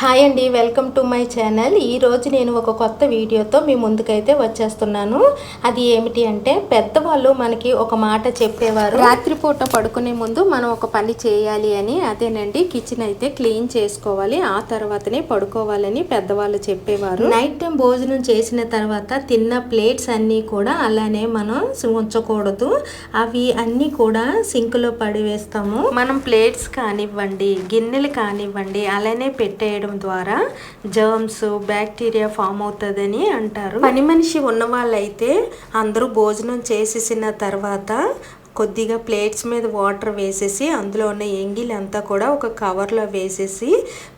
Hi అండి welcome to my channel. ఈరోజు నేను ఒక కొత్త వీడియోతో మీ ముందుకైతే వచ్చేస్తున్నాను. అది ఏమిటి అంటే పెద్దవాళ్ళు మనకి ఒక మాట చెప్పేవారు. రాత్రిపూట పడుకునే ముందు మనం ఒక పని చేయాలి అని అదేనండి కిచెన్ అయితే క్లీన్ చేసుకోవాలి ఆ తర్వాతనే పడుకోవాలని పెద్దవాళ్ళు చెప్పేవారు. నైట్ టైం భోజనం చేసిన తర్వాత తిన్న ప్లేట్స్ అన్నీ కూడా అలానే మనం ఉంచకూడదు. అవి అన్నీ కూడా సింక్లో పడివేస్తాము మనం ప్లేట్స్ కానివ్వండి గిన్నెలు కానివ్వండి అలానే చేయడం ద్వారా జర్మ్స్ బ్యాక్టీరియా ఫామ్ అవుతుందని అంటారు. పని మనిషి ఉన్న వాళ్ళైతే అందరూ భోజనం చేసేసిన తర్వాత కొద్దిగా ప్లేట్స్ మీద వాటర్ వేసేసి అందులో ఉన్న ఎంగిలి అంతా కూడా ఒక కవర్లో వేసేసి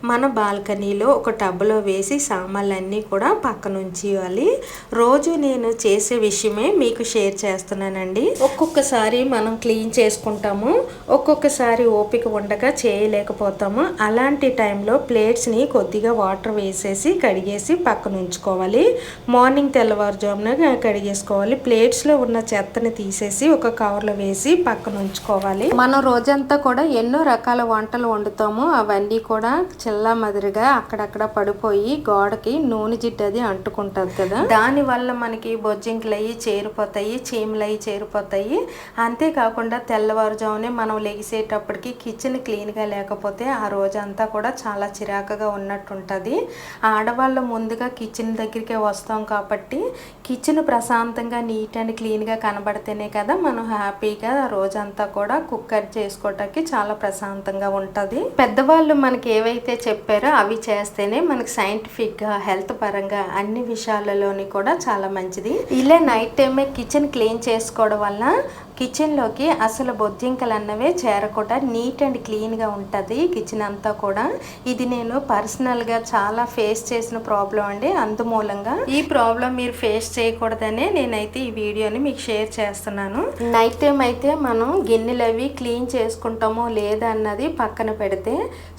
మన బాల్కనీలో ఒక టబ్లో వేసి సామాన్లన్నీ కూడా పక్కన ఉంచేయాలి రోజు నేను చేసే విషయమే మీకు షేర్ చేస్తున్నానండి. ఒక్కొక్కసారి మనం క్లీన్ చేసుకుంటాము ఒక్కొక్కసారి ఓపిక ఉండక చేయలేకపోతాము. అలాంటి టైంలో ప్లేట్స్ని కొద్దిగా వాటర్ వేసేసి కడిగేసి పక్కన ఉంచుకోవాలి మార్నింగ్ తెల్లవారుజామున కడిగేసుకోవాలి. ప్లేట్స్లో ఉన్న చెత్తని తీసేసి ఒక కవర్లో వేసి పక్కన ఉంచుకోవాలి. మనం రోజంతా కూడా ఎన్నో రకాల వంటలు వండుతాము. అవన్నీ కూడా చిల్ల మదిరిగా అక్కడక్కడ పడిపోయి గోడకి నూనె జిడ్డు అది అంటుకుంటుంది కదా. దాని వల్ల మనకి బొజ్జింకలు అయ్యి చేరిపోతాయి చీమలు అయ్యి చేరిపోతాయి. అంతేకాకుండా తెల్లవారుజామునే మనం లెగిసేటప్పటికి కిచెన్ క్లీన్గా లేకపోతే ఆ రోజంతా కూడా చాలా చిరాకుగా ఉన్నట్టుంటుంది. ఆడవాళ్ళు ముందుగా కిచెన్ దగ్గరికే వస్తాం కాబట్టి కిచెన్ ప్రశాంతంగా నీట్ అండ్ క్లీన్గా కనబడితేనే కదా మనం హ్యాపీగా రోజంతా కూడా కుక్కర్ చేసుకోవటానికి చాలా ప్రశాంతంగా ఉంటుంది. పెద్దవాళ్ళు మనకి ఏవైతే చెప్పారో అవి చేస్తేనే మనకి సైంటిఫిక్గా హెల్త్ పరంగా అన్ని విషయాలలోని కూడా చాలా మంచిది. ఇలా నైట్ టైమే కిచెన్ క్లీన్ చేసుకోవడం వల్ల కిచెన్లోకి అసలు బొద్దింకలు అన్నవే చేరకుండా నీట్ అండ్ క్లీన్గా ఉంటుంది కిచెన్ అంతా కూడా. ఇది నేను పర్సనల్గా చాలా ఫేస్ చేసిన ప్రాబ్లం అండి. అందుమూలంగా ఈ ప్రాబ్లం మీరు ఫేస్ చేయకూడదనే నేనైతే ఈ వీడియోని మీకు షేర్ చేస్తున్నాను. నైట్ టైం అయితే మనం గిన్నెలు అవి క్లీన్ చేసుకుంటామో లేదా అన్నది పక్కన పెడితే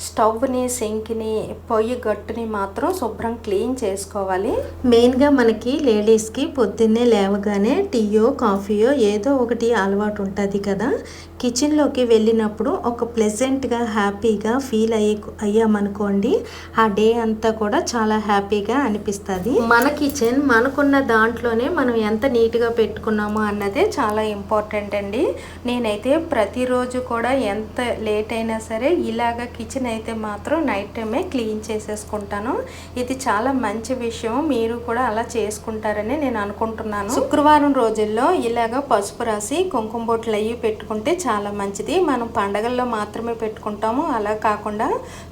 స్టవ్ని సింక్ని పొయ్యి గట్టుని మాత్రం శుభ్రం క్లీన్ చేసుకోవాలి. మెయిన్గా మనకి లేడీస్కి పొద్దున్నే లేవగానే టీయో కాఫీయో ఏదో ఒకటి అలవాటు ఉంటుంది కదా. కిచెన్లోకి వెళ్ళినప్పుడు ఒక ప్లెజెంట్గా హ్యాపీగా ఫీల్ అయ్యే అయ్యామనుకోండి ఆ డే అంతా కూడా చాలా హ్యాపీగా అనిపిస్తుంది. మన కిచెన్ మనకున్న దాంట్లోనే మనం ఎంత నీట్గా పెట్టుకున్నామో అన్నదే చాలా ఇంపార్టెంట్ అండి. నేనైతే ప్రతిరోజు కూడా ఎంత లేట్ అయినా సరే ఇలాగ కిచెన్ అయితే మాత్రం నైట్ టైమే క్లీన్ చేసేసుకుంటాను. ఇది చాలా మంచి విషయం. మీరు కూడా అలా చేసుకుంటారని నేను అనుకుంటున్నాను. శుక్రవారం రోజుల్లో ఇలాగ పసుపు రాసి కుంకుమ బొట్లు అవి పెట్టుకుంటే చాలా మంచిది. మనం పండగల్లో మాత్రమే పెట్టుకుంటాము. అలా కాకుండా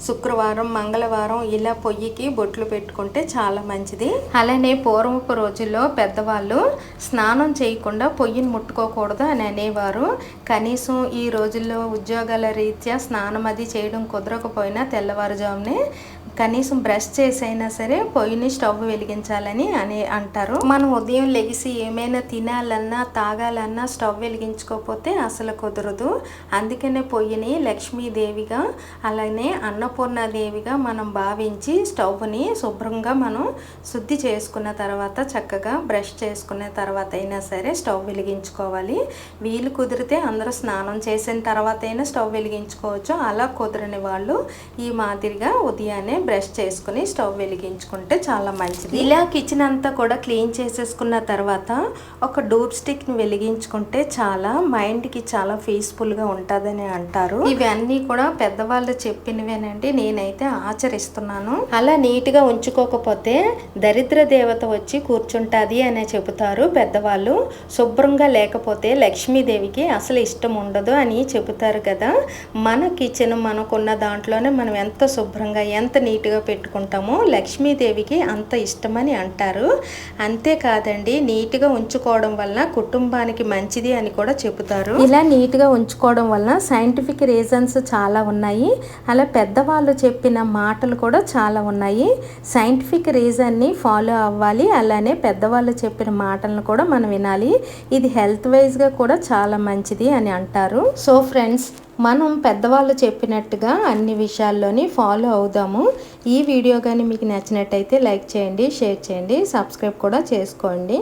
శుక్రవారం మంగళవారం ఇలా పొయ్యికి బొట్లు పెట్టుకుంటే చాలా మంచిది. అలానే పూర్వపు రోజుల్లో పెద్దవాళ్ళు స్నానం చేయకుండా పొయ్యిని ముట్టుకోకూడదు అని అనేవారు. కనీసం ఈ రోజుల్లో ఉద్యోగాల రీత్యా స్నానం అది చేయడం కుదరకపోయినా తెల్లవారుజామునే కనీసం బ్రష్ చేసైనా సరే పొయ్యిని స్టవ్ వెలిగించాలని అని అంటారు. మనం ఉదయం లెగిసి ఏమైనా తినాలన్నా తాగాలన్నా స్టవ్ వెలిగించుకోకపోతే అసలు కుదరదు. అందుకనే పొయ్యిని లక్ష్మీదేవిగా అలానే అన్నపూర్ణాదేవిగా మనం భావించి స్టవ్ని శుభ్రంగా మనం శుద్ధి చేసుకున్న తర్వాత చక్కగా బ్రష్ చేసుకున్న తర్వాత అయినా సరే స్టవ్ వెలిగించుకోవాలి. వీలు కుదిరితే అందరూ స్నానం చేసిన తర్వాత అయినా స్టవ్ వెలిగించుకోవచ్చు. అలా కుదరని వాళ్ళు ఈ మాదిరిగా ఉదయాన్నే బ్రష్ చేసుకుని స్టవ్ వెలిగించుకుంటే చాలా మంచిది. ఇలా కిచెన్ అంతా కూడా క్లీన్ చేసేసుకున్న తర్వాత ఒక డూప్ స్టిక్ని వెలిగించుకుంటే చాలా మైండ్కి చాలా పీస్ఫుల్గా ఉంటుందని అంటారు. ఇవన్నీ కూడా పెద్దవాళ్ళు చెప్పినవేనండి నేనైతే ఆచరిస్తున్నాను. అలా నీట్గా ఉంచుకోకపోతే దరిద్ర దేవత వచ్చి కూర్చుంటుంది అనే చెబుతారు పెద్దవాళ్ళు. శుభ్రంగా లేకపోతే లక్ష్మీదేవికి అసలు ఇష్టం ఉండదు అని చెబుతారు కదా. మన కిచెన్ మనకున్న దాంట్లోనే మనం ఎంత శుభ్రంగా ఎంత నీట్గా పెట్టుకుంటామో లక్ష్మీదేవికి అంత ఇష్టమని అంటారు. అంతేకాదండి నీట్గా ఉంచుకోవడం వల్ల కుటుంబానికి మంచిది అని కూడా చెబుతారు. ఇలా నీట్గా ఉంచుకోవడం వల్ల సైంటిఫిక్ రీజన్స్ చాలా ఉన్నాయి. అలా పెద్దవాళ్ళు చెప్పిన మాటలు కూడా చాలా ఉన్నాయి. సైంటిఫిక్ రీజన్ని ఫాలో అవ్వాలి. అలానే పెద్దవాళ్ళు చెప్పిన మాటలను కూడా మనం వినాలి. ఇది హెల్త్ వైజ్గా కూడా చాలా మంచిది అని అంటారు. సో ఫ్రెండ్స్ మనం పెద్దవాళ్ళు చెప్పినట్టుగా అన్ని విషయాల్లోని ఫాలో అవుదాము. ఈ వీడియో కానీ మీకు నచ్చినట్టయితే లైక్ చేయండి షేర్ చేయండి సబ్స్క్రైబ్ కూడా చేసుకోండి.